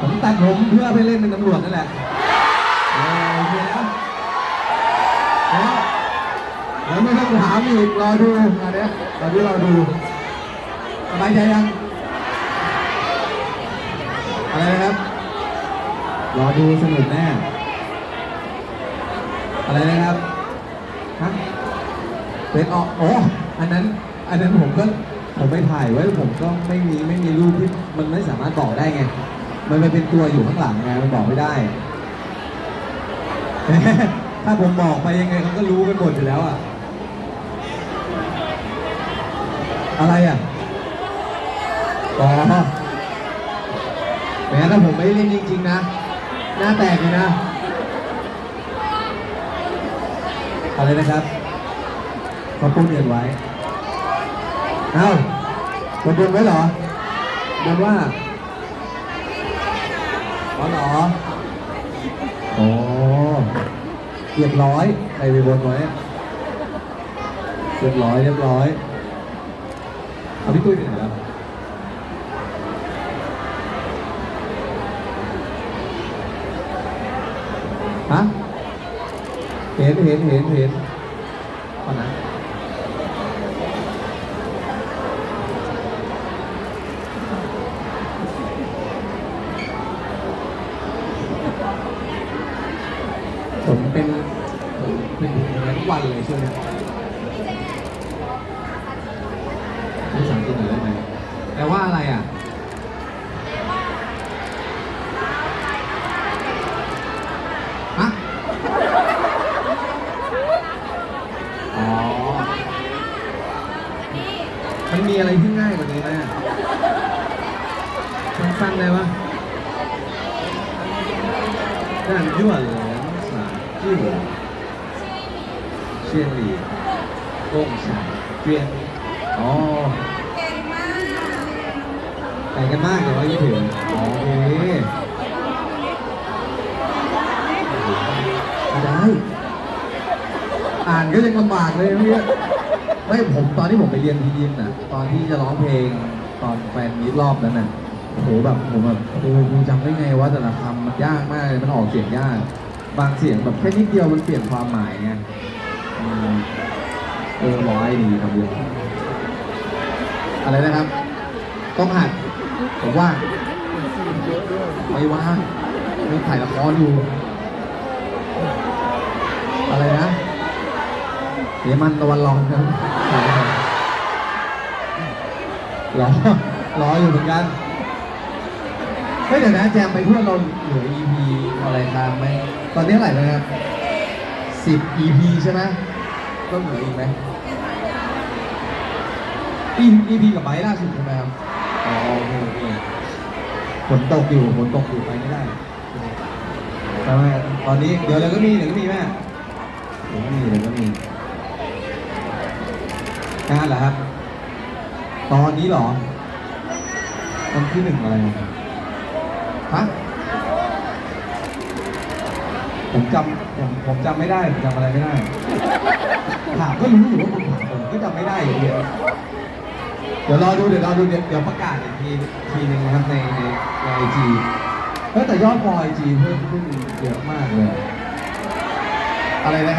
ผมตัดผมเพื่อไปเล่นเป็นตำรวจนั่นแหละเออโอเคนะแล้วแล้วไม่ต้องถามอีกรอดูอันเนี้ยตอนนี้รอดูสบายใจยังอะไรนะครับรอดูสนุกแน่อะไรนะครับฮะเป็นออกโอ้อันนั้นอันนั้นผมก็ผมไปถ่ายไว้ผมก็ไม่มีไม่มีรูปที่มันไม่สามารถบอกได้ไง มันมันเป็นตัวอยู่ข้างหลังไงมันบอกไม่ได้ ถ้าผมบอกไปยังไงเขาก็รู้กันหมดอยู่แล้วอะอะไรอะอ๋อแม้ถ้าผมไม่เล่นจริงๆนะ หน้าแตกเลยนะ อะไรนะครับเขาพูดเรียนไว้ เอ้าบนบนไว้เหรอบนว่า อ๋อเหรอโอ้เรียบร้อยใครไปบนไว้เรียบร้อยเรียบร้อยเอาพี่ตุ้ยไปไหนแล้วฮะเห็นเห็นเห็นเห็นตอนนั้น ผมเป็นผมเป็นอย่างนั้นทุกวันเลยช่วงนี้ภาษาอังกฤษหน่อยได้ไหมแปลว่าอะไรอะฮะอ๋อ มันมีอะไรที่ง่ายกว่านี้ไหมอะสั้นๆได้ปะนั่นยั่วเหลือ งสาจิ้วเชียนหลีกงฉายเกวียนอ๋อแต่งกันมากแต่ว่ายี่ถึงอ๋อโอเคได้อ่านก็ยังลำบากเลยพี่ไม่ผมตอนที่ผมไปเรียนทียิมน่ะ ตอนที่จะร้องเพลงตอนแฟนมีตรอบนั้นน่ะโหแบบผมแบบโอ้กูจำได้ไงว่าแต่ละคำมันยากมากเลยมันออกเสียงยาก บางเสียงแบบแค่นิดเดียวมันเปลี่ยนความหมายไงอืมเออร้อยดีคำเดียวอะไรนะครับ ต้องหัดผมว่าไม่ว่างมีถ่ายละครอยู่ อะไรนะเดี๋ยวมันตะวันรองครับรอรออยู่เหมือนกัน เฮ้ยเดี๋ยวนะแจมไปเพื่อนเราเหลือ EP อะไรตามไหมตอนนี้เท่าไหร่แล้วครับสิบ EP ใช่ไหมต้องเหลืออีกไหม EP กับไบร์ทล่าสุดใช่ไหมครับอ๋อโอเคโอเคฝนตกอยู่ฝนตกอยู่ไปไม่ได้ใช่ไหมตอนนี้เดี๋ยวเราก็มีเดี๋ยวก็มีแม่เดี๋ยวก็มีเดี๋ยวก็มีงานเหรอครับ ตอนนี้เหรอวันที่หนึ่งอะไรนะครับ ฮะผมจำผมผมจำไม่ได้ผมจำอะไรไม่ได้ ถามก็รู้อยู่ว่าคุณถามผมก็จำไม่ได้อยู่ดีเดี๋ยวรอดูเดี๋ยวรอดูเดี๋ยวเดี๋ยวประกาศอีกทีทีหนึ่งนะครับในในในไอจีเฮ้ยแต่ยอดฟอลไอจีเพิ่มขึ้นเยอะมากเลย อะไรนะครับ